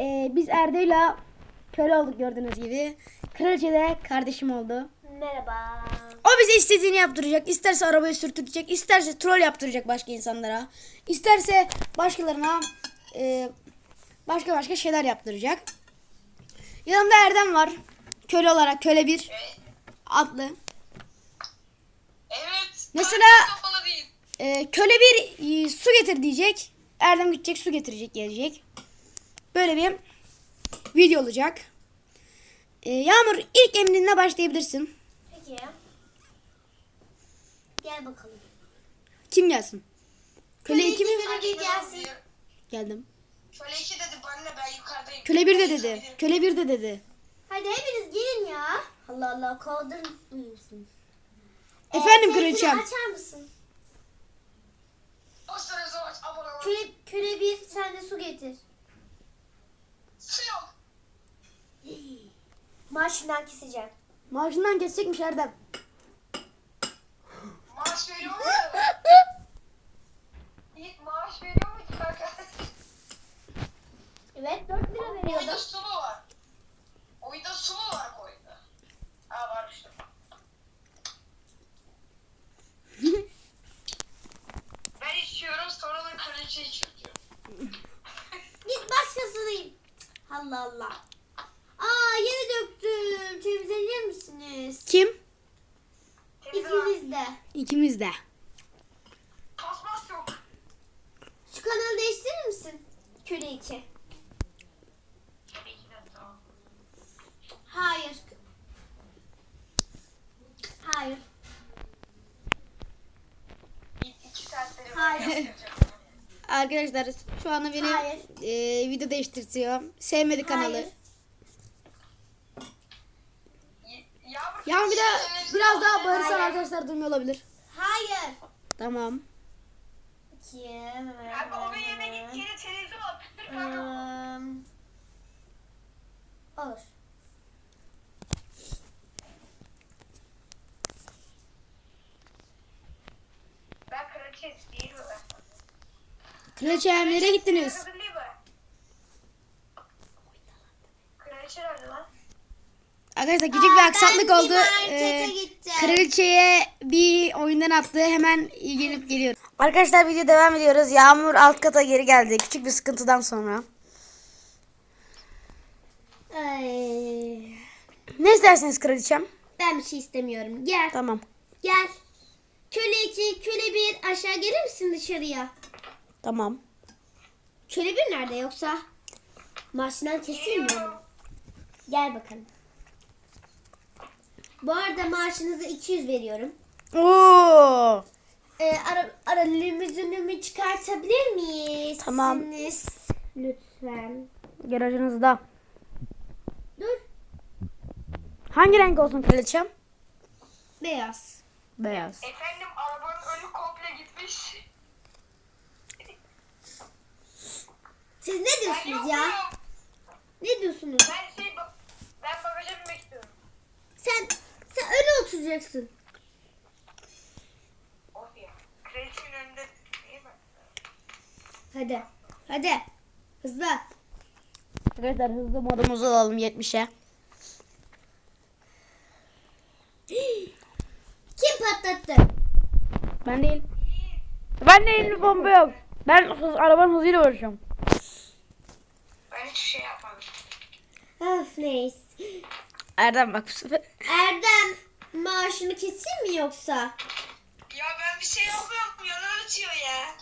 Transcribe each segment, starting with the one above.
Ee, biz Erda'yla köle olduk gördüğünüz gibi. Kraliçe de kardeşim oldu. Merhaba. O bize istediğini yaptıracak. İsterse arabayı sürtecek, isterse troll yaptıracak başka insanlara. İsterse başkalarına e, başka başka şeyler yaptıracak. Yanımda Erdem var. Köle olarak köle bir adlı. Evet. Mesela-. E, köle bir e, su getir diyecek. Erdem gidecek su getirecek gelecek. Böyle bir video olacak. E, Yağmur ilk emrinle başlayabilirsin. Peki. Gel bakalım. Kim gelsin? Köle iki mi? Köle bir gelsin. Geldim. Köle iki dedi bana ben yukarıdayım. Köle bir de dedi. Köle bir de dedi. Hadi hepiniz gelin ya. Allah Allah kovdurmuyor musunuz? Efendim Ee, kraliçem. telefonu açar mısın? O sıra zor abone ol. Köle, köle bir sen de su getir. Su yok. Maaşından keseceğim. Maaşından kesecekmiş Erdem. Maaş veriyor mu? Yiğit maaş veriyor mu ki kanka? Evet 4 lira Oyunda veriyordum. su mu var? Oyunda su mu var oyunda? Ha var işte. ben içiyorum sonra da kraliçe içiyor diyor. Git başkasını. Allah Allah. Aa yeni döktüm. Temizlenir misiniz? Kim? İkimiz de. İkimiz de. Paspas yok. Şu kanalı değiştirir misin? Köle 2. Tabii ki de tamam. Hayır. Hayır. Hayır. Arkadaşlar şu anda beni Hayır. e, video değiştirtiyor. Sevmedi kanalı. Hayır. Y- Yağmur Ya bir de biraz daha bağırırsan Hayır. arkadaşlar duymuyor olabilir. Hayır. Tamam. Kim? Abi yerine git geri televizyon al. Pütür kanka. Im, Olur. Ben kraliçe değil mi ben? Kraliçe nereye gittiniz? Arkadaşlar küçük bir aksaklık oldu. Ee, kraliçeye bir oyundan attı. Hemen gelip geliyor. Arkadaşlar video devam ediyoruz. Yağmur alt kata geri geldi. Küçük bir sıkıntıdan sonra. Ay, Ne istersiniz kraliçem? ben bir şey istemiyorum. Gel. Tamam. Gel. Köle 2, köle 1 aşağı gelir misin dışarıya? Tamam. Köle 1 nerede yoksa? Maaşından keseyim mi? Gel bakalım. Bu arada maaşınızı 200 veriyorum. Oo. Ee, ara, ara limüzinimi çıkartabilir miyiz? Tamam. Lütfen. Garajınızda. Dur. Hangi renk olsun kraliçem? Beyaz. Beyaz. Efendim arabanın önü komple gitmiş. Siz ne diyorsunuz ya? Ne diyorsunuz? Ben şey bak- ben bagaja binmek istiyorum. Sen sen öyle oturacaksın. Of ya. Kraliçenin önünde değil mi? Hadi. Hadi. Hızlı. Arkadaşlar hızlı modumuzu alalım 70'e. Kim patlattı? Ben değil. Ben de elimde bomba yok. Ben hız, arabanın hızıyla uğraşıyorum. Hiçbir şey yapmadım. Of neyse. Erdem bak bu sefer. Erdem maaşını keseyim mi yoksa? Ya ben bir şey yapmıyorum. Yalan atıyor ya.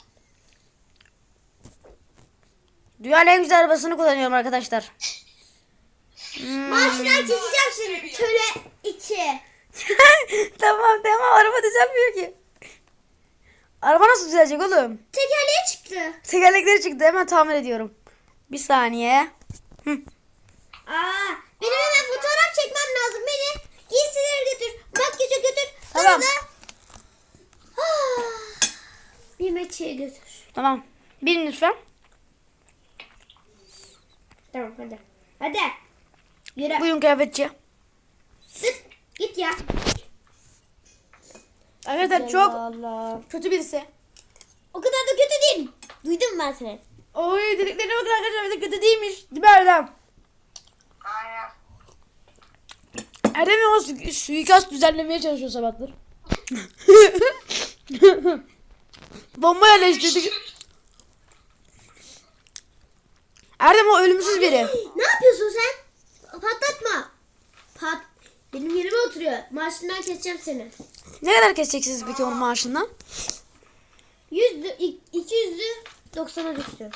Dünyanın en güzel arabasını kullanıyorum arkadaşlar. Hmm. Maaşından keseceğim seni. Köle 2. tamam tamam araba düzelmiyor ki. Araba nasıl düzelecek oğlum? Tekerleğe çıktı. Tekerlekleri çıktı hemen tamir ediyorum. Bir saniye. Hı. Aa, benim hemen fotoğraf çekmem lazım. Beni giysileri götür. Makyaja götür. Sonra Tamam. da Ah, bir meçeye götür. Tamam. Binin lütfen. Tamam hadi. Hadi. Yürü. Buyurun kıyafetçi. Git, Git ya. Arkadaşlar çok Allah. kötü birisi. O kadar da kötü değil. Duydum ben seni. Oy dediklerine bakın arkadaşlar bir de kötü değilmiş. Değil mi Erdem? Aynen. Erdem ama su- suikast düzenlemeye çalışıyor sabahtır. Bomba yerleştirdik. Erdem o ölümsüz biri. Ne yapıyorsun sen? Patlatma. Pat. Benim yerime oturuyor. Maaşından keseceğim seni. Ne kadar keseceksiniz peki onun maaşından? Yüzdü, ik- iki yüzdü, 90'a düştü.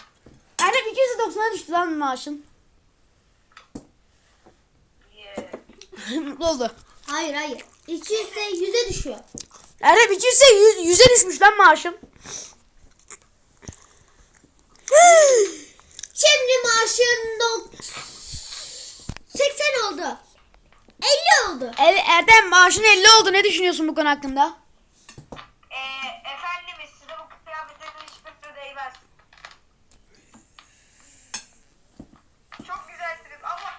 Erdem 290'a düştü lan maaşın. Mutlu oldu. Hayır hayır. 200 ise 100'e düşüyor. Erdem 200 ise 100, 100'e düşmüş lan maaşım. Şimdi maaşın dok- 80 oldu. 50 oldu. Er- Erdem maaşın 50 oldu. Ne düşünüyorsun bu konu hakkında? Ee, efendimiz size bu kıyafetlerin hiçbirine değmez. Çok güzelsiniz ama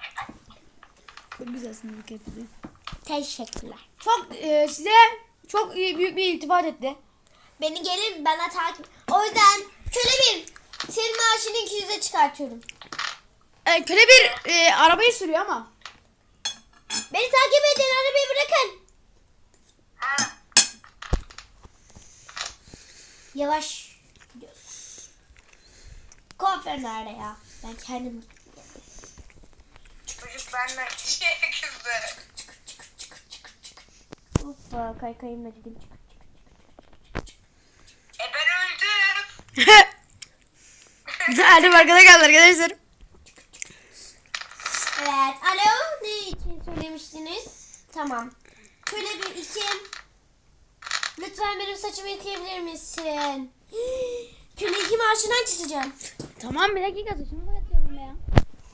Çok kefili. Teşekkürler. Çok e, size çok iyi, büyük bir iltifat etti. Beni gelin bana takip. O yüzden köle bir. Senin maaşını 200'e çıkartıyorum. E, köle bir e, arabayı sürüyor ama. Beni takip edin arabayı bırakın. Yavaş gidiyorsun. Kuaför nerede ya? Ben kendim şey çıkır çıkır çıkır. Hoppa kaykayımla gideyim çıkır çıkır. E ben öldüm. Erdem arkada kaldı arkadaşlar. Evet alo ne için söylemiştiniz? Tamam. Köle bir ikim. Lütfen benim saçımı yıkayabilir misin? Köle iki maaşından keseceğim. Tamam bir dakika saçımı boyatıyorum ya.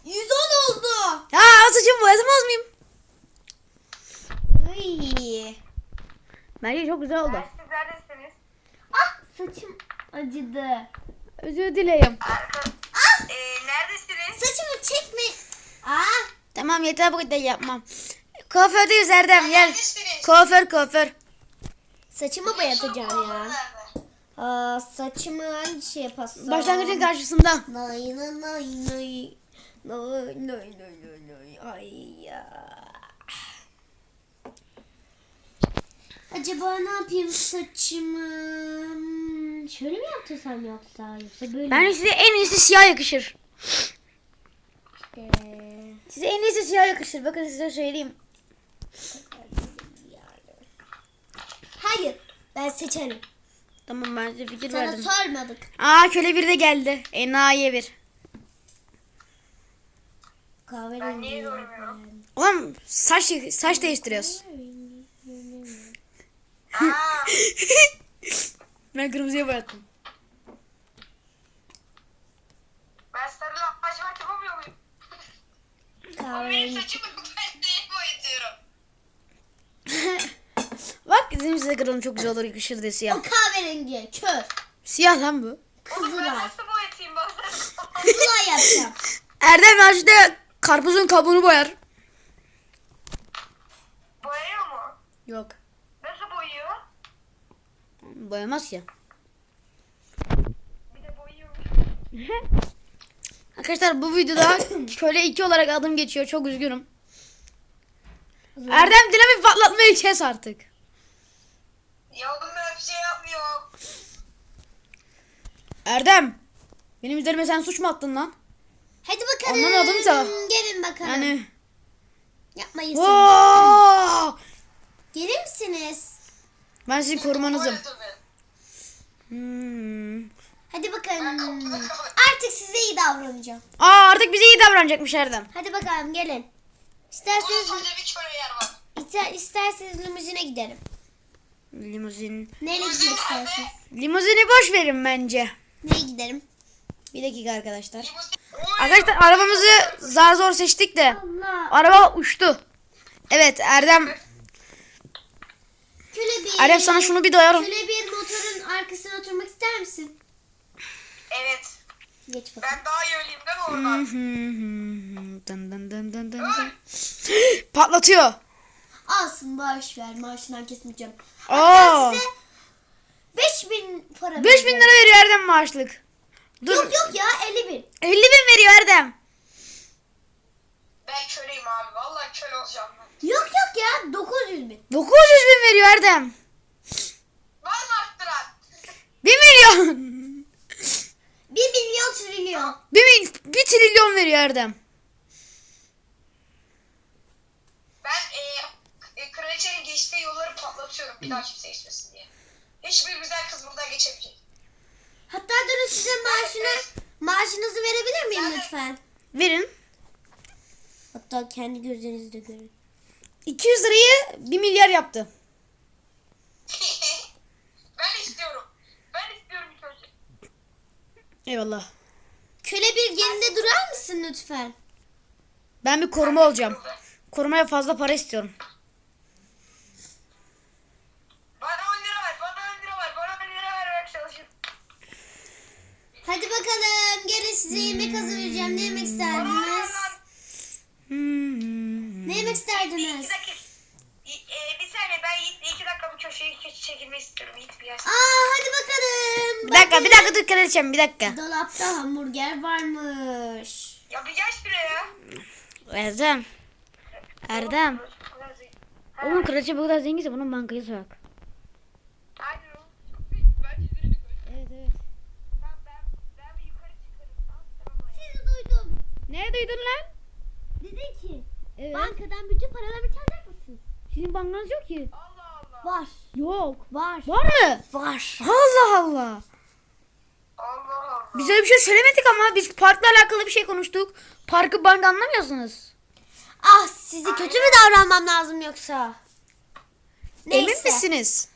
110 oldu. Ya saçımı boyatamaz mıyım? Iy. Bence çok güzel oldu. Siz neredesiniz? Ah saçım acıdı. Özür dilerim. Arka... Ah Ee, neredesiniz? saçımı çekme. Ah Tamam yeter bu kadar yapmam. Kuafördeyiz Erdem gel. Neredesiniz? Kuaför kuaför. saçımı boyatacağım ya. Aa, saçımı hangi şeye passam? Başlangıcın karşısında. Nay nay nay nay. Nay nay nay nay nay. Ay ya. Acaba ne yapayım saçımı? Şöyle mi yaptırsam yoksa? Yoksa böyle mi? Bence size en iyisi siyah yakışır. İşte. Size en iyisi siyah yakışır. Bakın size söyleyeyim. Hayır. Ben seçerim. Tamam ben size fikir Sana verdim. sormadık. Aa köle bir de geldi. Enayi bir. Kahverengi. Ben niye görmüyorum? Oğlum saç saç değiştiriyoruz. Aa, ben kırmızıya boyattım. ben sarı lacivert yapamıyor muyum? O benim Kahverengi. saçımı ben neye boyatıyorum? Bak bizim size kıralım çok güzel olur yakışır diye siyah. O kahverengi. Kör. Siyah lan bu. Ben Kızılay. nasıl boyatayım bazen? Kızılay yapacağım. Erdem Mersin'de karpuzun kabuğunu boyar. Boyuyor mu? Yok. Nasıl boyuyor? Boyamaz ya. Bir de boyuyor. Arkadaşlar bu videoda köle 2 olarak adım geçiyor. Çok üzgünüm. Erdem dinamit patlatmayı kes artık. Ya oğlum ben bir şey yapmıyorum. Erdem. Benim üzerime sen suç mu attın lan? Hadi bakalım. Anlamadım da. Gelin bakalım. Yani. Yapmayın. Oo! Gelir misiniz? Ben sizin korumanızım. Hmm. Hadi bakalım. Artık size iyi davranacağım. Aa artık bize iyi davranacakmış Erdem. Hadi bakalım gelin. İsterseniz bir yer var. ister, isterseniz limuzine gidelim. Limuzin. Neyle gitmek istersiniz? Limuzini boş verin bence. Neye gidelim? Bir dakika arkadaşlar. Limuzin. Arkadaşlar arabamızı zar zor seçtik de. Allah. Araba uçtu. Evet Erdem. Erdem sana şunu bir doyarım. Köle bir motorun arkasına oturmak ister misin? Evet. Geç bakalım. Ben daha iyi öleyim değil mi oradan? Dın dın dın dın dın dın. Patlatıyor. Alsın boş ver maaşından kesmeyeceğim. Aa. Hatta size 5000 para 5000 lira veriyor Erdem maaşlık. Dur. Yok yok ya 50 bin. 50 bin veriyor Erdem. Ben köleyim abi. Vallahi köle olacağım ben. Yok yok ya 900 bin. 900 bin veriyor Erdem. Var mı arttıran? 1 milyon. 1 milyon trilyon. 1, mil, 1 trilyon veriyor Erdem. Ben e, e, kraliçenin geçtiği yolları patlatıyorum. Bir daha kimse geçmesin diye. Hiçbir güzel kız buradan geçemeyecek. Hatta durun size maaşını maaşınızı verebilir miyim lütfen? Verin. Hatta kendi gözlerinizle görün. 200 lirayı 1 milyar yaptı. ben istiyorum. Ben istiyorum ilk önce. Eyvallah. Köle bir yerinde durar mısın lütfen? Ben bir koruma olacağım. Korumaya fazla para istiyorum. Bana 10 lira ver. Bana 10 lira ver. Bana 10 lira ver. Ben çalışırım. Hadi bakalım gelin size yemek hazırlayacağım. Ne yemek isterdiniz? Hmm. Ne yemek Bir isterdiniz? dakika. E, bir saniye ben Yiğit'le iki dakika bu köşeye çekilmek istiyorum. Yiğit bir gelsin. Aa hadi bakalım. Bir dakika bir dakika dur kraliçem bir dakika. Dolapta hamburger varmış. Ya bir gel şuraya. Erdem. Erdem. Oğlum kraliçe bu kadar zenginse bunun bankayı soyak. Alo. Ben çizerim yukarı. Evet evet. Tamam ben, ben bir yukarı çıkarım. Tamam, tamam. Sizi duydum. Duydun lan? Dedi ki Evet. bankadan bütün paralarımı çalacak mısın? Sizin bankanız yok ki. Allah Allah. Var. Yok. Var. Var mı? Var. Allah Allah. Allah Allah. Biz öyle bir şey söylemedik ama biz parkla alakalı bir şey konuştuk. Parkı bank anlamıyorsunuz. Ah sizi kötü mü davranmam lazım yoksa? Emin misiniz?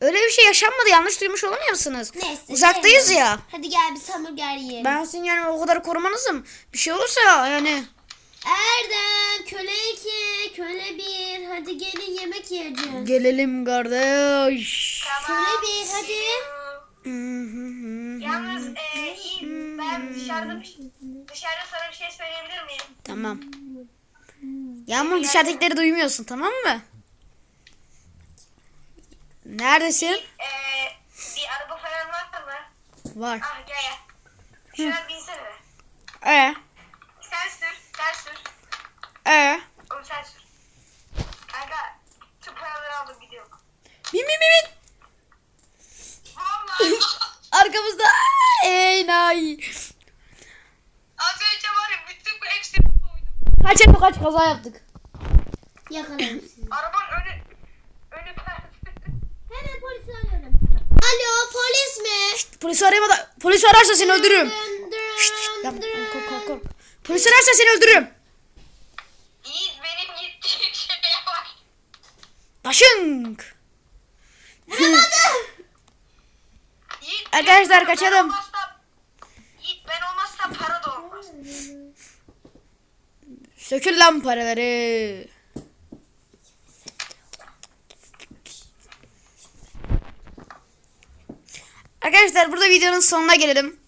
Öyle bir şey yaşanmadı yanlış duymuş olamıyor musunuz? Neyse. Uzaktayız şey- ya. Hadi gel biz hamburger yiyelim. Ben sizin yani o kadar korumanızım. Bir şey olursa yani. Erdem köle iki, köle bir. Hadi gelin yemek yiyeceğiz. Gelelim kardeş. Tamam. Köle bir hadi. Yalnız e, ben dışarıda bir, dışarıda sana bir şey söyleyebilir miyim? Tamam. Yağmur dışarıdakileri duymuyorsun tamam mı? Neredesin? E, bir araba falan var mı? Var. Ah gel gel. Şuna binsene. Ee, Sen sür. Sen sür. ee. Oğlum sen sür. Kanka tüm paraları aldım gidiyorum. Bin bin bin bin. Vallahi. Arkamızda. Ey nay. Az önce var ya bütün bu hepsini koydum. Kaç Efe kaç kaza yaptık. Yakalarım sizi. Arabanın önü önü perde. Hemen polisi arıyorum. Alo polis mi? Polisi arayamadan. Polisi ararsa seni öldürürüm. Dın Şşt, yapma. Kork kork kork. Polisi ararsa seni öldürürüm. Yiğit benim gittiğim şeye bak. Taşınk. Yiğit, Arkadaşlar, kaçalım. Yiğit ben olmazsam para da olmaz. Sökül lan paraları. Arkadaşlar burada videonun sonuna gelelim.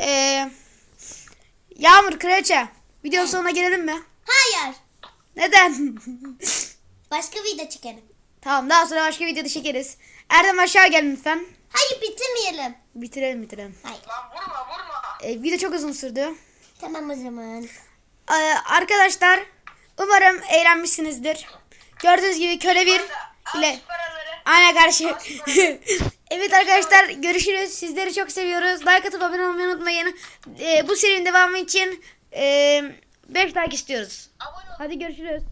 Ee, Yağmur Kraliçe. Videonun sonuna gelelim mi? Hayır. Neden? Başka video çekelim. tamam daha sonra başka videoda çekeriz. Erdem aşağı gel lütfen. Hayır bitirmeyelim. Bitirelim bitirelim. Hayır. Lan vurma vurma. Ee, video çok uzun sürdü. Tamam o zaman. Ee, arkadaşlar umarım eğlenmişsinizdir. Gördüğünüz gibi köle bir ile. Aynen kardeşim. evet arkadaşlar görüşürüz. Sizleri çok seviyoruz. Like atıp abone olmayı unutmayın. Ee, bu serinin devamı için 5 like istiyoruz. Abone ol. Hadi görüşürüz.